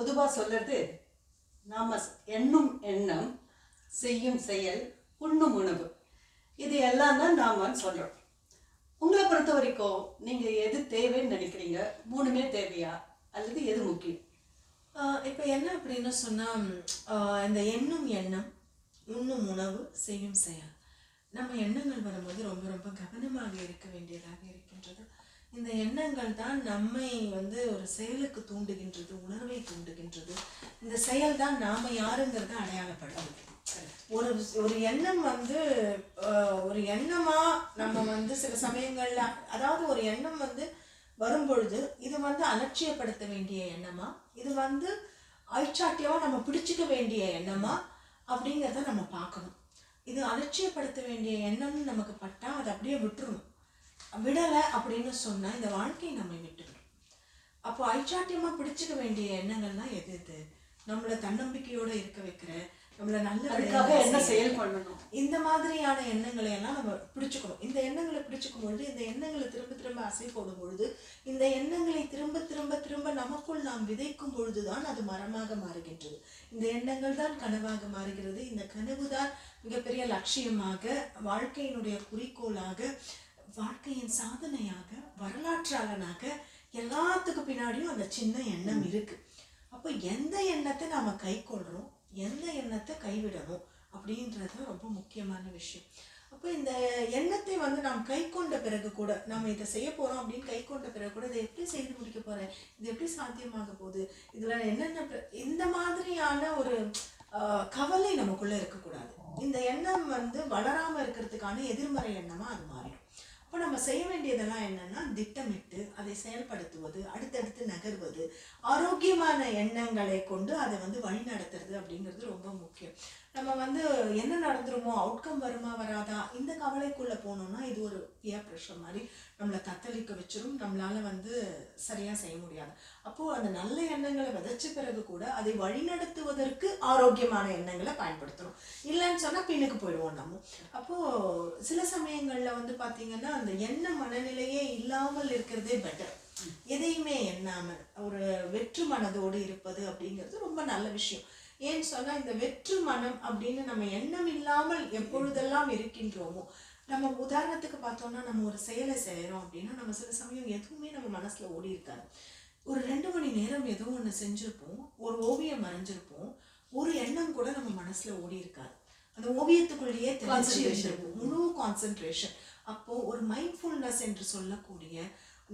பொதுவாக சொல்கிறது நாம் எண்ணும் எண்ணம் செய்யும் செயல் உண்ணும் உணவு. இது எல்லாம் தான் நாம் சொல்கிறோம் உங்களை பொறுத்த வரைக்கும் நீங்கள் எது தேவைன்னு நினைக்கிறீங்க? மூணுமே தேவையா? அல்லது எது முக்கியம்? இப்போ என்ன அப்படின்னு சொன்னால் இந்த எண்ணும் எண்ணம் உண்ணும் உணவு செய்யும் செயல். நம்ம எண்ணங்கள் வரும்போது ரொம்ப ரொம்ப கவனமாக இருக்க வேண்டியதாக இருக்கின்றது. இந்த எண்ணங்கள் தான் நம்மை வந்து ஒரு செயலுக்கு தூண்டுகின்றது உணர்வை தூண்டுகின்றது. இந்த செயல் தான் நாம் யாருங்கிறத அடையாளப்படுத்துது ஒரு ஒரு எண்ணம் வந்து ஒரு எண்ணமா நம்ம வந்து சில சமயங்கள்ல அதாவது ஒரு எண்ணம் வந்து வரும்பொழுது இது வந்து அலட்சியப்படுத்த வேண்டிய எண்ணமா? இது வந்து ஐச்சாட்டியமா நம்ம பிடிச்சிக்க வேண்டிய எண்ணமா? அப்படிங்கிறத நம்ம பார்க்கணும். இது அலட்சியப்படுத்த வேண்டிய எண்ணம்னு நமக்கு பட்டா அதை அப்படியே விட்டுருணும் விடலை அப்படின்னு சொன்னா இந்த வாழ்க்கை நம்மை விட்டுவிடும் அப்போ ஐச்சாட்டியமா பிடிச்சிக்க வேண்டிய எண்ணங்கள்லாம் எது எது நம்மள தன்னம்பிக்கையோட இருக்க வைக்கிற நம்மள நல்ல என்ன செயல் பண்ணணும்? இந்த மாதிரியான எண்ணங்களை எல்லாம் நம்ம பிடிச்சுக்கணும். இந்த எண்ணங்களை பிடிச்சுக்கும் பொழுது இந்த எண்ணங்களை திரும்ப திரும்ப அசை போடும் பொழுது இந்த எண்ணங்களை திரும்ப திரும்ப திரும்ப நமக்குள் நாம் விதைக்கும் பொழுதுதான் அது மரமாக மாறுகின்றது. இந்த எண்ணங்கள் தான் கனவாக மாறுகிறது. இந்த கனவு தான் மிகப்பெரிய லட்சியமாக வாழ்க்கையினுடைய குறிக்கோளாக வாழ்க்கையின் சாதனையாக வரலாற்றாளனாக எல்லாத்துக்கு பின்னாடியும் அந்த சின்ன எண்ணம் இருக்கு. அப்போ எந்த எண்ணத்தை நாம கை கொள்றோம் எந்த எண்ணத்தை கைவிடணும்? அப்படின்றது ரொம்ப முக்கியமான விஷயம். அப்போ இந்த எண்ணத்தை வந்து நாம் கை கொண்ட பிறகு கூட நம்ம இதை செய்ய போகிறோம் அப்படின்னு கை கொண்ட பிறகு கூட இதை எப்படி செய்து முடிக்க போகிறேன் இது எப்படி சாத்தியமாக போகுது? இதில் என்னென்ன பிர- இந்த மாதிரியான ஒரு கவலை நமக்குள்ளே இருக்கக்கூடாது. இந்த எண்ணம் வந்து வளராமல் இருக்கிறதுக்கான எதிர்மறை எண்ணமாக அது மாறிடும். அப்போ நம்ம செய்ய வேண்டியதெல்லாம் என்னன்னா திட்டமிட்டு அதை செயல்படுத்துவது அடுத்தடுத்து நகர்வது ஆரோக்கியமான எண்ணங்களை கொண்டு அதை வந்து வழி நடத்துறது அப்படிங்கிறது ரொம்ப முக்கியம். நம்ம வந்து என்ன நடந்துருமோ அவுட்கம் வருமா வராதா கவலைக்குள்ளே போனோம்னா இது ஒரு ஏர் ப்ரெஷர் மாதிரி. நம்மளை தத்தளிக்க வச்சிடும் நம்மளால வந்து சரியாக செய்ய முடியாது. அப்போது அந்த நல்ல எண்ணங்களை விதைச்ச பிறகு கூட அதை வழிநடத்துவதற்கு ஆரோக்கியமான எண்ணங்களை பயன்படுத்தணும். இல்லைன்னு சொன்னால் பின்னுக்கு போயிடுவோம் நம்ம. அப்போது சில சமயங்களில் வந்து பார்த்திங்கன்னா அந்த எண்ண மனநிலையே இல்லாமல் இருக்கிறதே பெட்டர் எதையுமே எண்ணாமல் ஒரு வெற்று மனதோடு இருப்பது அப்படிங்கிறது ரொம்ப நல்ல விஷயம். ஏன்னு சொன்னா இந்த வெற்று மனம் அப்படின்னு நம்ம எண்ணம் இல்லாமல் எப்பொழுதெல்லாம் இருக்கின்றோமோ நம்ம உதாரணத்துக்கு பார்த்தோம்னா நம்ம ஒரு செயலை செய்யறோம் அப்படின்னா நம்ம சில சமயம் எதுவுமே நம்ம மனசுல ஓடி இருக்காது. ஒரு ரெண்டு மணி நேரம் ஏதோ ஒண்ணு செஞ்சிருப்போம் ஒரு ஓவியம் வரைஞ்சிருப்போம் ஒரு எண்ணம் கூட நம்ம மனசுல ஓடி இருக்காது. அந்த ஓவியத்துக்குள்ளேயே தெரிஞ்சு. முழு கான்சென்ட்ரேஷன் அப்போ ஒரு மைண்ட்ஃபுல்னஸ் என்று சொல்லக்கூடிய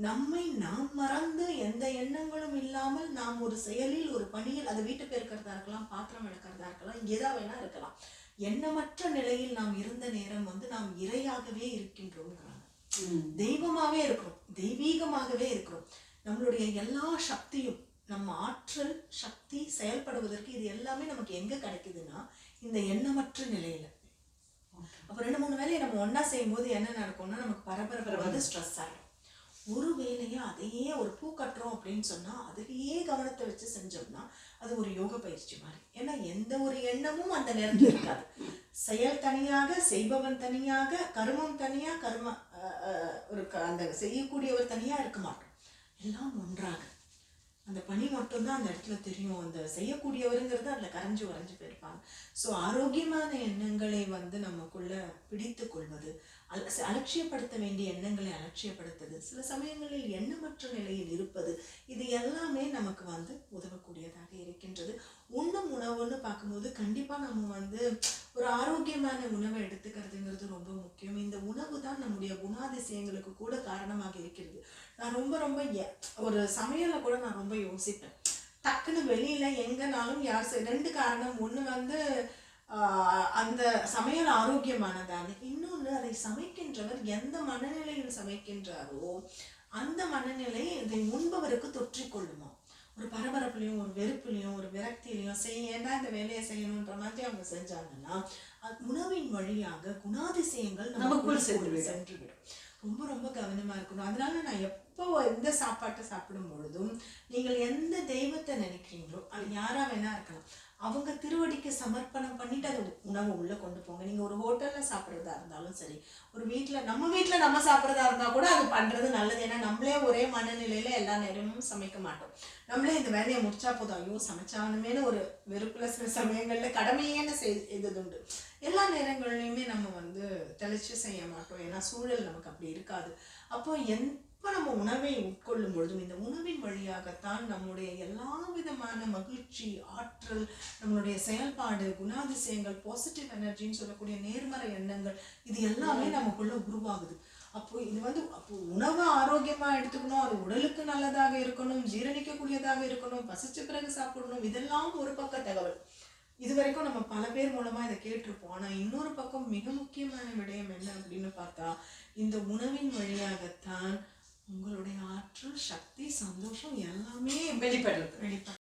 நம்மை நாம் மறந்து எந்த எண்ணங்களும் இல்லாமல் நாம் ஒரு செயலில் ஒரு பணியில் அது வீட்டு பெருக்கிறதா இருக்கலாம் பாத்திரம் விளக்கிறதா இருக்கலாம் எதா வேணா இருக்கலாம். எண்ணமற்ற நிலையில் நாம் இருந்த நேரம் வந்து நாம் இரையாகவே இருக்கின்றோங்கிறாங்க. தெய்வமாவே இருக்கிறோம் தெய்வீகமாகவே இருக்கிறோம். நம்மளுடைய எல்லா சக்தியும் நம்ம ஆற்றல் சக்தி செயல்படுவதற்கு இது எல்லாமே நமக்கு எங்க கிடைக்குதுன்னா இந்த எண்ணமற்ற நிலையில. அப்ப ரெண்டு மூணு வேலையை நம்ம ஒண்ணா செய்யும்போது என்ன நடக்கும்னா நமக்கு பரபரப்பு வந்து ஸ்ட்ரெஸ் ஆகிடும் ஒரு வேலையை அதையே ஒரு பூ கட்டுறோம் அப்படின்னு சொன்னால் அதிலேயே கவனத்தை வச்சு செஞ்சோம்னா அது ஒரு யோக பயிற்சி மாதிரி. ஏன்னா எந்த ஒரு எண்ணமும் அந்த நேரத்தில் இருக்காது. செயல் தனியாக செய்பவன் தனியாக கர்மம் தனியாக கர்ம ஒரு க- அந்த செய்யக்கூடியவர் தனியாக இருக்க மாட்டோம். எல்லாம் ஒன்றாக. அந்த பணி மட்டும்தான் அந்த இடத்துல தெரியும். அந்த செய்யக்கூடியவருங்கிறது அதில் கரைஞ்சி வரைஞ்சு போயிருப்பாங்க. ஸோ ஆரோக்கியமான எண்ணங்களை வந்து நமக்குள்ள பிடித்து கொள்வது அல அலட்சியப்படுத்த வேண்டிய எண்ணங்களை அலட்சியப்படுத்துது. சில சமயங்களில் எண்ணமற்ற நிலையில் இருப்பது இது எல்லாமே நமக்கு வந்து உதவக்கூடியதாக இருக்கின்றது. உண்ணும் உணவுன்னு பார்க்கும்போது கண்டிப்பாக நம்ம வந்து ஒரு ஆரோக்கியமான உணவை எடுத்துக்கிறதுங்கிறது ரொம்ப தான் நம்முடைய குணாதிசயங்களுக்கு கூட காரணமாக இருக்கிறது. நான் ரொம்ப ரொம்ப எ- ஒரு சமையலை கூட நான் ரொம்ப யோசிப்பேன். டக்குன்னு வெளியில எங்கனாலும் யார் ரெண்டு காரணம். ஒன்று வந்து ஆஹ், அந்த சமையல் ஆரோக்கியமானதான்னு இன்னொன்னு அதை சமைக்கின்றவர் எந்த மனநிலையில் சமைக்கின்றாரோ அந்த மனநிலை இதை உண்பவருக்கு தொற்றிக்கொள்ளுமா பரபரப்புலையும் ஒரு வெறுப்புலையும் ஒரு விரக்தியிலையும் செய்ய ஏன்டா இந்த வேலையை செய்யணுன்ற மாதிரி அவங்க செஞ்சாங்கன்னா உணவின் வழியாக குணாதிசயங்கள் நமக்குள் நமக்குள் சென்றுவிடும். ரொம்ப ரொம்ப கவனமா இருக்கணும். அதனால நான் எப் எப்போ எந்த சாப்பாட்டை சாப்பிடும் பொழுதும் நீங்கள் எந்த தெய்வத்தை நினைக்கிறீங்களோ அது யாரா வேணா இருக்கலாம். அவங்க திருவடிக்கு சமர்ப்பணம் பண்ணிட்டு அது உணவு உள்ளே கொண்டு போங்க. நீங்கள் ஒரு ஹோட்டலில் சாப்பிட்றதா இருந்தாலும் சரி ஒரு வீட்டில் நம்ம வீட்டில் நம்ம சாப்பிட்றதா இருந்தால் கூட அது பண்ணுறது நல்லது. ஏன்னா நம்மளே ஒரே மனநிலையில் எல்லா நேரமும் சமைக்க மாட்டோம். நம்மளே இந்த வேலையை முடிச்சா போதும். ஐயோ சமைச்சானுமேனு ஒரு வெறுப்புல சில சமயங்கள்ல கடமையேன்னு செய்தது உண்டு. எல்லா நேரங்கள்லையுமே நம்ம வந்து தெளிச்சு செய்ய மாட்டோம். ஏன்னா சூழல் நமக்கு அப்படி இருக்காது. அப்போ எப்போ நம்ம உணவை உட்கொள்ளும் பொழுதும் இந்த உணவின் வழியாகத்தான் நம்முடைய எல்லா விதமான மகிழ்ச்சி ஆற்றல் நம்மளுடைய செயல்பாடு குணாதிசயங்கள் பாசிட்டிவ் எனர்ஜின்னு சொல்லக்கூடிய நேர்மறை எண்ணங்கள் இது எல்லாமே நமக்குள்ள உருவாகுது. அப்போ இது வந்து அப்போ உணவை ஆரோக்கியமா எடுத்துக்கணும் அது உடலுக்கு நல்லதாக இருக்கணும் ஜீரணிக்கக்கூடியதாக இருக்கணும் பசிச்ச பிறகு சாப்பிடணும் இதெல்லாம் ஒரு பக்க தகவல். இது வரைக்கும் நம்ம பல பேர் மூலமா இதை கேட்டிருப்போம். ஆனா இன்னொரு பக்கம் மிக முக்கியமான விடயம் என்ன அப்படின்னு பார்த்தா இந்த உணவின் வழியாகத்தான் உங்களுடைய ஆற்றல் சக்தி சந்தோஷம் எல்லாமே வெளிப்படுறது வெளிப்படும்